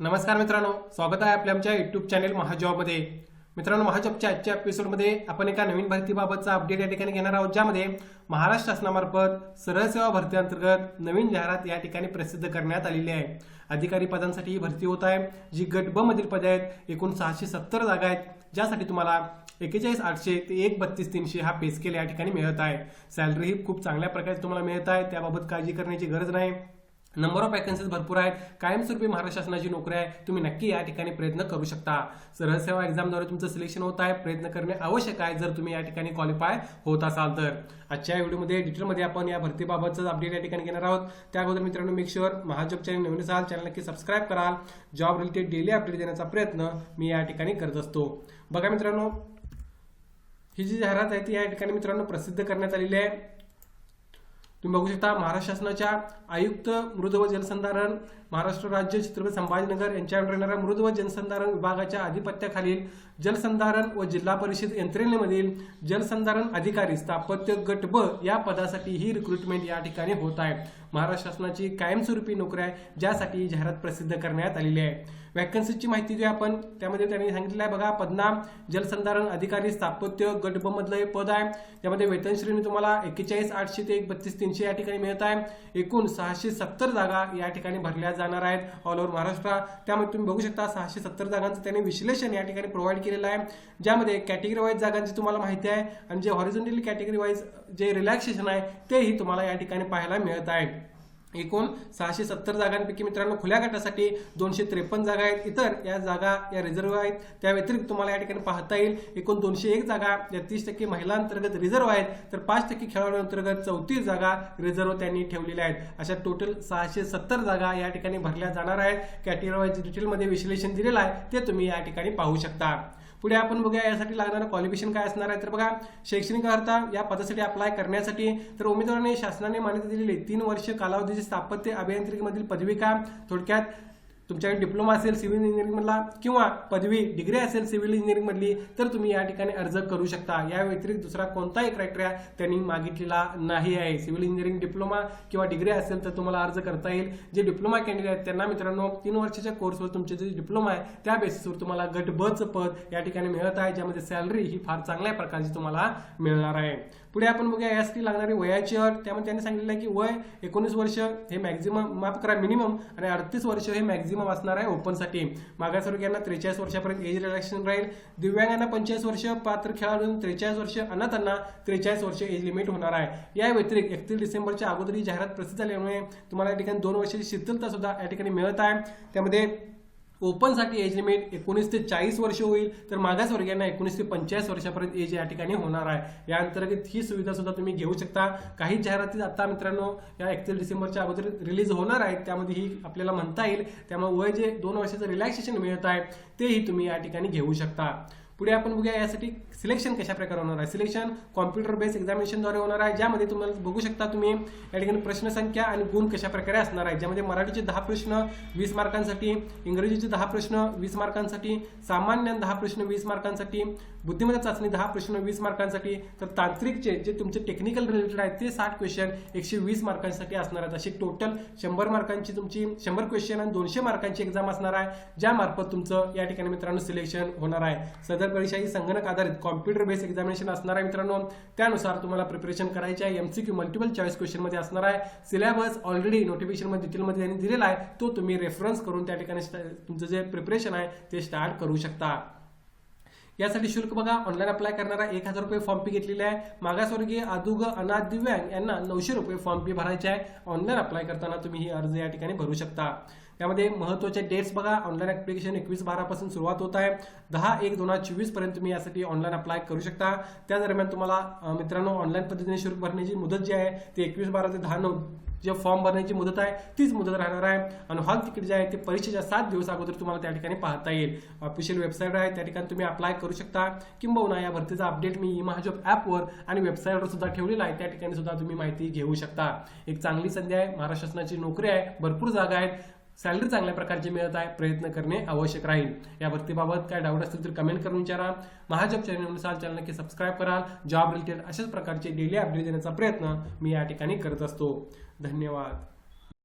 नमस्कार मित्रांनो स्वागत आहे आपल्या आमच्या युट्यूब चॅनेल महाजॉबमध्ये मित्रांनो महाजॉबच्या आजच्या एपिसोडमध्ये आपण एका नवीन भरतीबाबतचा अपडेट या ठिकाणी घेणार आहोत ज्यामध्ये महाराष्ट्र शासनामार्फत सरळ सेवा भरतीअंतर्गत नवीन जाहिरात या ठिकाणी प्रसिद्ध करण्यात आलेली आहे. अधिकारी पदांसाठी ही भरती होत आहे जी गट ब मधील पदे आहेत एकूण सहाशे सत्तर जागा आहेत ज्यासाठी तुम्हाला एकेचाळीस आठशे ते एक बत्तीस तीनशे हा पे स्केल या ठिकाणी मिळत आहे. सॅलरी ही खूप चांगल्या प्रकारे तुम्हाला मिळत आहे त्याबाबत काळजी करण्याची गरज नाही. नंबर ऑफ वॅकन्सीज भरपूर आहेत. कायमस्वरूपी महाराष्ट्र शासनाची नोकरी आहे. तुम्ही नक्की या ठिकाणी प्रयत्न करू शकता. सरसेवा एक्झामद्वारे तुमचं सिलेक्शन होत आहे. प्रयत्न करणे आवश्यक आहे जर तुम्ही या ठिकाणी क्वालिफाय होत असाल तर. आजच्या व्हिडिओमध्ये डिटेलमध्ये आपण या भरतीबाबतचं अपडेट या ठिकाणी घेणार आहोत. त्या अगोदर मित्रांनो मेक शुअर महाजॉब चॅनल नवीन असाल चॅनल नक्की सबस्क्राईब कराल. जॉब रिलेटेड डेली अपडेट देण्याचा प्रयत्न मी या ठिकाणी करत असतो. बघा मित्रांनो ही जी जाहिरात आहे ती या ठिकाणी मित्रांनो प्रसिद्ध करण्यात आलेली आहे. तुम्ही बघू शकता महाराष्ट्र शासनाच्या आयुक्त मृद व जलसंधारण महाराष्ट्र राज्य छत्रपती संभाजीनगर यांच्या येणाऱ्या मृद व जलसंधारण विभागाच्या आधिपत्याखालील जलसंधारण व जिल्हा परिषद यंत्रणेमधील जलसंधारण अधिकारी स्थापत्य गट ब या पदासाठी ही रिक्रुटमेंट या ठिकाणी होत आहे. महाराष्ट्र शासनाची कायमस्वरूपी नोकरी आहे ज्यासाठी जाहिरात प्रसिद्ध करण्यात आलेली आहे. वॅकन्सीची माहिती देऊया आपण त्यामध्ये त्यांनी सांगितलं आहे बघा पदनाम जलसंधारण अधिकारी स्थापत्य गटबमधलं मधलं हे पद आहे. त्यामध्ये वेतन श्रेणी तुम्हाला एक्केचाळीस आठशे ते एक बत्तीस तीनशे या ठिकाणी मिळत आहे. एकूण सहाशे सत्तर जागा या ठिकाणी भरल्या जाणार आहेत ऑल ओव्हर महाराष्ट्र. त्यामध्ये तुम्ही बघू शकता सहाशे सत्तर जागांचं त्यांनी विश्लेषण या ठिकाणी प्रोव्हाइड केलेलं आहे. ज्यामध्ये कॅटेगरी वाईज जागांची तुम्हाला माहिती आहे आणि जे हॉरिझॉन्टली कॅटेगरी वाईज जे रिलॅक्सेशन आहे तेही तुम्हाला या ठिकाणी पाहायला मिळत आहे. एकूण सहाशे सत्तर जागांपैकी मित्रांनो खुल्या गटासाठी दोनशे त्रेपन्न जागा आहेत. इतर या जागा या रिझर्व्ह आहेत. त्या व्यतिरिक्त तुम्हाला या ठिकाणी पाहता येईल. एकूण दोनशे एक जागा या तीस टक्के महिलांतर्गत रिझर्व्ह आहेत. तर पाच टक्के खेळाडूंतर्गत चौतीस जागा रिझर्व्ह त्यांनी ठेवलेल्या आहेत. अशा टोटल सहाशे सत्तर जागा या ठिकाणी भरल्या जाणार आहेत. कॅटेगरी डिटेलमध्ये विश्लेषण दिलेलं आहे ते तुम्ही या ठिकाणी पाहू शकता. पुढे आपण बघूया यासाठी लागणारं क्वालिफिकेशन काय असणार आहे. तर बघा शैक्षणिक अर्थ या पदासाठी अप्लाय करण्यासाठी तर उमेदवाराने शासनाने मान्यता दिलेली तीन वर्ष कालावधीची स्थापत्य अभियांत्रिकीमधील पदविका थोडक्यात तुमच्याकडे डिप्लोमा असेल सिव्हिल इंजिनिअरिंगमधला किंवा पदवी डिग्री असेल सिव्हिल इंजिनिअरिंगमधली तर तुम्ही या ठिकाणी अर्ज करू शकता. या व्यतिरिक्त दुसरा कोणताही क्रायटेरिया त्यांनी मागितलेला नाही आहे. सिव्हिल इंजिनिअरिंग डिप्लोमा किंवा डिग्री असेल तर तुम्हाला अर्ज करता येईल. जे डिप्लोमा कॅन्डिडेट आहेत त्यांना मित्रांनो तीन वर्षाच्या कोर्सवर तुमचे जे डिप्लोमा आहे त्या बेसिसवर तुम्हाला गट पद या ठिकाणी मिळत आहे ज्यामध्ये सॅलरी ही फार चांगल्या प्रकारची तुम्हाला मिळणार आहे. पुढे आपण बघूया यासाठी लागणारी वयाची अट त्यामध्ये त्यांनी सांगितलं आहे की वय एकोणीस वर्ष हे मॅक्झिमम माफ करा मिनिमम आणि अडतीस वर्ष हे मॅक्झिमम असणार आहे ओपनसाठी मागासवर्गीयांना त्रेचाळीस वर्षापर्यंत एज रिलॅक्सेशन राहील. दिव्यांगांना पंचेचाळीस वर्ष पात्र खेळाडू त्रेचाळीस वर्ष अनाथांना त्रेचाळीस वर्ष एज लिमिट होणार आहे. या व्यतिरिक्त एकतीस डिसेंबरच्या अगोदर ही जाहिरात प्रसिद्ध झाल्यामुळे तुम्हाला या ठिकाणी दोन वर्षाची शिथिलता सुद्धा या ठिकाणी मिळत आहे. त्यामध्ये ओपनसाठी एज लिमिट एकोणीस ते चाळीस वर्ष होईल. तर मागासवर्गीयांना एकोणीस ते पंचेचाळीस वर्षापर्यंत एज या ठिकाणी होणार आहे. या अंतर्गत ही सुविधा सुद्धा तुम्ही घेऊ शकता. काही जाहिराती आता मित्रांनो या एकतीस डिसेंबरच्या अगोदर रिलीज होणार आहेत. त्यामध्ये ही आपल्याला म्हणता येईल. त्यामुळे वय जे दोन वर्षाचं रिलॅक्सेशन मिळत आहे तेही तुम्ही या ठिकाणी घेऊ शकता. पुढे आपण बघूया यासाठी सिलेक्शन कशा प्रकारे होणार आहे. सिलेक्शन कॉम्प्युटर बेस एक्झामिनेशनद्वारे होणार आहे ज्यामध्ये तुम्हाला बघू शकता तुम्ही या ठिकाणी प्रश्नसंख्या आणि गुण कशा प्रकारे असणार आहे. ज्यामध्ये मराठीचे दहा प्रश्न वीस मार्कांसाठी इंग्रजीचे दहा प्रश्न वीस मार्कांसाठी सामान्य दहा प्रश्न वीस मार्कांसाठी बुद्धिमत्ता चाचणी दहा प्रश्न वीस मार्कांसाठी तर तांत्रिकचे जे तुमचे टेक्निकल रिलेटेड आहेत ते साठ क्वेश्चन एकशे वीस मार्कांसाठी असणार आहेत. अशी टोटल शंभर मार्कांची तुमची शंभर क्वेश्चन आणि दोनशे मार्कांची एक्झाम असणार आहे ज्या मार्फत तुमचं या ठिकाणी मित्रांनो सिलेक्शन होणार आहे. सदर परीक्षा ही संगणक आधारित कॉम्प्युटर बेस एक्झामिनेशन असणार आहे मित्रांनो. त्यानुसार तुम्हाला प्रिपरेशन करायचे आहे. एमसीक्यू मल्टिपल चॉईस क्वेश्चनमध्ये असणार आहे. सिलेबस ऑलरेडी नोटिफिकेशनमध्ये डिटेलमध्ये त्यांनी दिलेला आहे. तो तुम्ही रेफरन्स करून त्या ठिकाणी तुमचं जे प्रिपरेशन आहे ते स्टार्ट करू शकता. यासाठी शुल्क बघा. ऑनलाईन अप्लाय करणारा एक हजार रुपये फॉर्म फी घेतलेली आहे. मागासवर्गीय अदुग अनाथ दिव्यांग यांना नऊशे रुपये फॉर्म फी भरायचे आहे. ऑनलाईन अप्लाय करताना तुम्ही ही अर्ज या ठिकाणी भरू शकता. त्यामध्ये महत्त्वाचे डेट्स बघा. ऑनलाईन ऍप्लिकेशन एकवीस बारापासून सुरुवात होत आहे. दहा एक दोन हजार चोवीसपर्यंत तुम्ही यासाठी ऑनलाईन अप्लाय करू शकता. त्या दरम्यान तुम्हाला मित्रांनो ऑनलाईन पद्धतीने शुल्क भरण्याची मुदत जी आहे ती एकवीस बारा ते दहा नऊ जे फॉर्म भरण्याची मुदत आहे तीच मुदत राहणार आहे. आणि हॉल तिकीट जे आहे ते परीक्षेच्या सात दिवस अगोदर तुम्हाला त्या ठिकाणी पाहता येईल. ऑफिशियल वेबसाईट आहे त्या ठिकाणी तुम्ही अप्लाय करू शकता. किंबहुना या भरतीचा अपडेट मी महाजॉब ॲपवर आणि वेबसाईटवर सुद्धा ठेवलेला आहे. त्या ठिकाणी सुद्धा तुम्ही माहिती घेऊ शकता. एक चांगली संधी आहे महाराष्ट्र शासनाची नोकरी आहे भरपूर जागा आहेत. सॅलरी चांगल्या प्रकारची मिळत आहे प्रयत्न करणे आवश्यक राहील. या भरतीबाबत काय डाऊट असतील तर कमेंट करून विचारा. महाजॉब चॅनलनुसार चॅनल नक्की सबस्क्राईब कराल जॉब रिलेटेड अशाच प्रकारचे डेली अपडेट देण्याचा प्रयत्न मी या ठिकाणी करत असतो. धन्यवाद.